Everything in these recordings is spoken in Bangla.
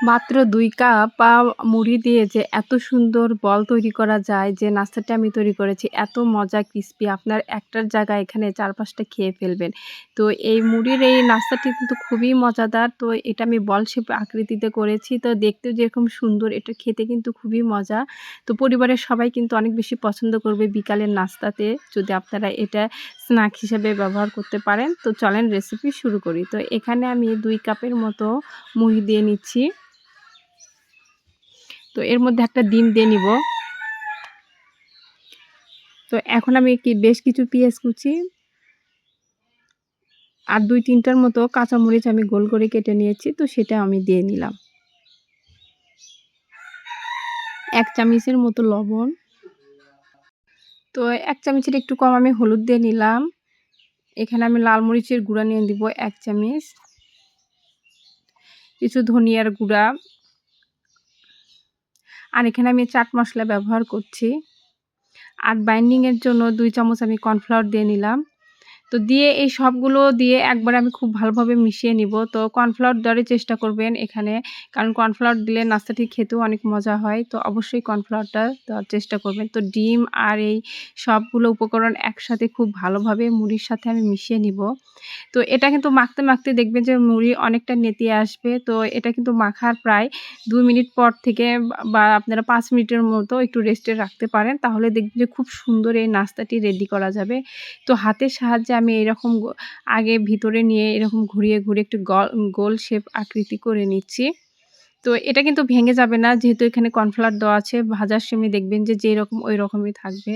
মাত্র দুই কাপ মুড়ি দিয়ে যে এত সুন্দর বল তৈরি করা যায় যে নাস্তাটা আমি তৈরি করেছি। এত মজা, ক্রিস্পি। আপনার একটার জায়গায় এখানে চার পাঁচটা খেয়ে ফেলবেন। তো এই মুড়ির এই নাস্তাটি কিন্তু খুবই মজাদার। তো এটা আমি বল শেপ আকৃতিতে করেছি। তো দেখতেও যেরকম সুন্দর, এটা খেতে কিন্তু খুবই মজা। তো পরিবারের সবাই কিন্তু অনেক বেশি পছন্দ করবে বিকালের নাস্তাতে। যদি আপনারা এটা স্ন্যাক হিসেবে ব্যবহার করতে পারেন। তো চলেন রেসিপি শুরু করি। তো এখানে আমি দুই কাপের মতো মুড়ি দিয়ে নিচ্ছি। তো এর মধ্যে একটা ডিম দিয়ে নিব। তো এখন আমি কি বেশ কিছু পেঁয়াজ কুচি আর দুই তিনটার মতো কাঁচামরিচ আমি গোল করে কেটে নিয়েছি, তো সেটা আমি দিয়ে নিলাম। এক চামচের মতো লবণ। তো এক চামচের একটু কম আমি হলুদ দিয়ে নিলাম। এখানে আমি লাল মরিচের গুঁড়া নিয়ে দিব এক চামচ। কিছু ধনিয়ার গুঁড়া আর এখানে আমি চাট মশলা ব্যবহার করছি। আর বাইন্ডিংয়ের জন্য দুই চামচ আমি কর্নফ্লাওয়ার দিয়ে নিলাম। তো দিয়ে এই সবগুলো দিয়ে একবার আমি খুব ভালোভাবে মিশিয়ে নিব। তো কর্নফ্লাওয়ার দেওয়ারই চেষ্টা করবেন এখানে। কারণ কর্নফ্লাওয়ার দিলে নাস্তাটি খেতেও অনেক মজা হয়। তো অবশ্যই কর্নফ্লাওয়ারটা দেওয়ার চেষ্টা করবেন। তো ডিম আর এই সবগুলো উপকরণ একসাথে খুব ভালোভাবে মুড়ির সাথে আমি মিশিয়ে নিব। তো এটা কিন্তু মাখতে মাখতে দেখবেন যে মুড়ি অনেকটা নেতিয়ে আসবে। তো এটা কিন্তু মাখার প্রায় দুই মিনিট পর থেকে বা আপনারা পাঁচ মিনিটের মতো একটু রেস্টে রাখতে পারেন। তাহলে দেখবেন যে খুব সুন্দর এই নাস্তাটি রেডি করা যাবে। তো হাতের সাহায্যে আমি এরকম আগে ভিতরে নিয়ে এরকম ঘুরিয়ে ঘুরিয়ে একটু গোল শেপ আকৃতি করে নিচ্ছি। তো এটা কিন্তু ভেঙে যাবে না। যেহেতু এখানে কর্নফ্লাওয়ার দেওয়া আছে, ভাজার সময় দেখবেন যে যেই রকম ওই রকমই থাকবে।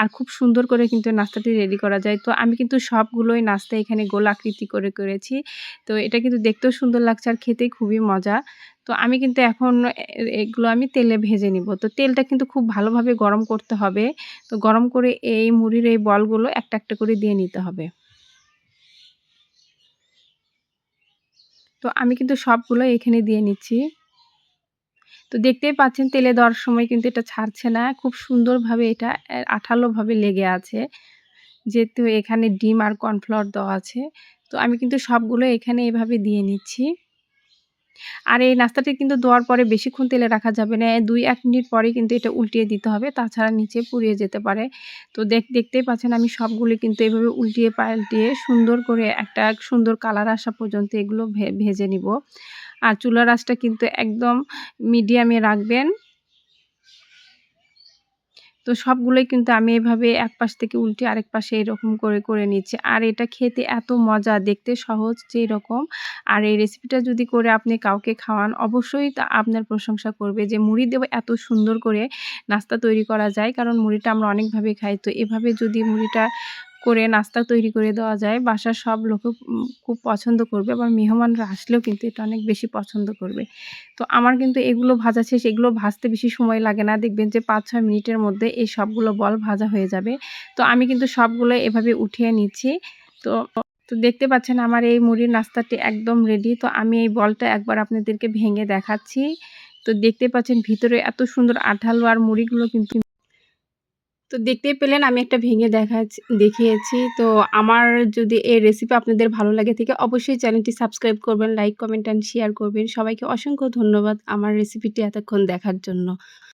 আর খুব সুন্দর করে কিন্তু নাস্তাটি রেডি করা যায়। তো আমি কিন্তু সবগুলোই নাস্তা এখানে গোল আকৃতি করে করেছি। তো এটা কিন্তু দেখতেও সুন্দর লাগছে আর খেতে খুবই মজা। তো আমি কিন্তু এখন এগুলো আমি তেলে ভেজে নিব। তো তেলটা কিন্তু খুব ভালোভাবে গরম করতে হবে। তো গরম করে এই মুড়ির এই বলগুলো একটা একটা করে দিয়ে নিতে হবে। তো আমি কিন্তু সবগুলো এখানে দিয়ে নিচ্ছি। তো দেখতেই পাচ্ছেন তেলে দেওয়ার সময় কিন্তু এটা ছাড়ছে না। খুব সুন্দরভাবে এটা আঠালোভাবে লেগে আছে। যেহেতু এখানে ডিম আর কর্নফ্লাওয়ার দেওয়া আছে, তো আমি কিন্তু সবগুলো এখানে এভাবে দিয়ে নিচ্ছি। আর এই নাস্তাটি কিন্তু দেওয়ার পরে বেশিক্ষণ তেলে রাখা যাবে না, দুই, এক মিনিট পরে কিন্তু এটা উল্টিয়ে দিতে হবে, তাছাড়া নিচে পুড়িয়ে যেতে পারে। তো দেখ, দেখতেই পাচ্ছেন আমি সবগুলি কিন্তু এভাবে উল্টিয়ে পাল্টিয়ে সুন্দর করে একটা সুন্দর কালার আসা পর্যন্ত এগুলো ভেজে নিব। আর চুলার আঁচটা কিন্তু একদম মিডিয়ামে রাখবেন। তো সবগুলোই কিন্তু আমি এভাবে এক পাশ থেকে উল্টে আরেক পাশে এরকম করে করে নিচ্ছি। আর এটা খেতে এত মজা, দেখতে সহজ যেই রকম আর এই রেসিপিটা যদি করে আপনি কাউকে খাওয়ান, অবশ্যই তা আপনার প্রশংসা করবে যে মুড়ি দেবো এত সুন্দর করে নাস্তা তৈরি করা যায়। কারণ মুড়িটা আমরা অনেকভাবে খাই। তো এভাবে যদি মুড়িটা করে নাস্তা তৈরি করে দেওয়া যায়। বাসার সব লোকও খুব পছন্দ করবে। আবার মেহমানরা আসলেও কিন্তু এটা অনেক বেশি পছন্দ করবে। তো আমার কিন্তু এগুলো ভাজা শেষ। এগুলো ভাজতে বেশি সময় লাগে না। দেখবেন যে পাঁচ ছয় মিনিটের মধ্যে এই সবগুলো বল ভাজা হয়ে যাবে। তো আমি কিন্তু সবগুলো এভাবে উঠিয়ে নিচ্ছি। তো তো দেখতে পাচ্ছেন আমার এই মুড়ির নাস্তাটি একদম রেডি তো আমি এই বলটা একবার আপনাদেরকে ভেঙে দেখাচ্ছি। তো দেখতে পাচ্ছেন ভিতরে এত সুন্দর আঠালো আর মুড়িগুলো কিন্তু তো দেখতেই পেলেন আমি একটা ভেঙে দেখা দেখিয়েছি। তো আমার যদি এই রেসিপি আপনাদের ভালো লাগে থেকে অবশ্যই চ্যানেলটি সাবস্ক্রাইব করবেন লাইক কমেন্ট অ্যান্ড শেয়ার করবেন। সবাইকে অসংখ্য ধন্যবাদ আমার রেসিপিটি এতক্ষণ দেখার জন্য।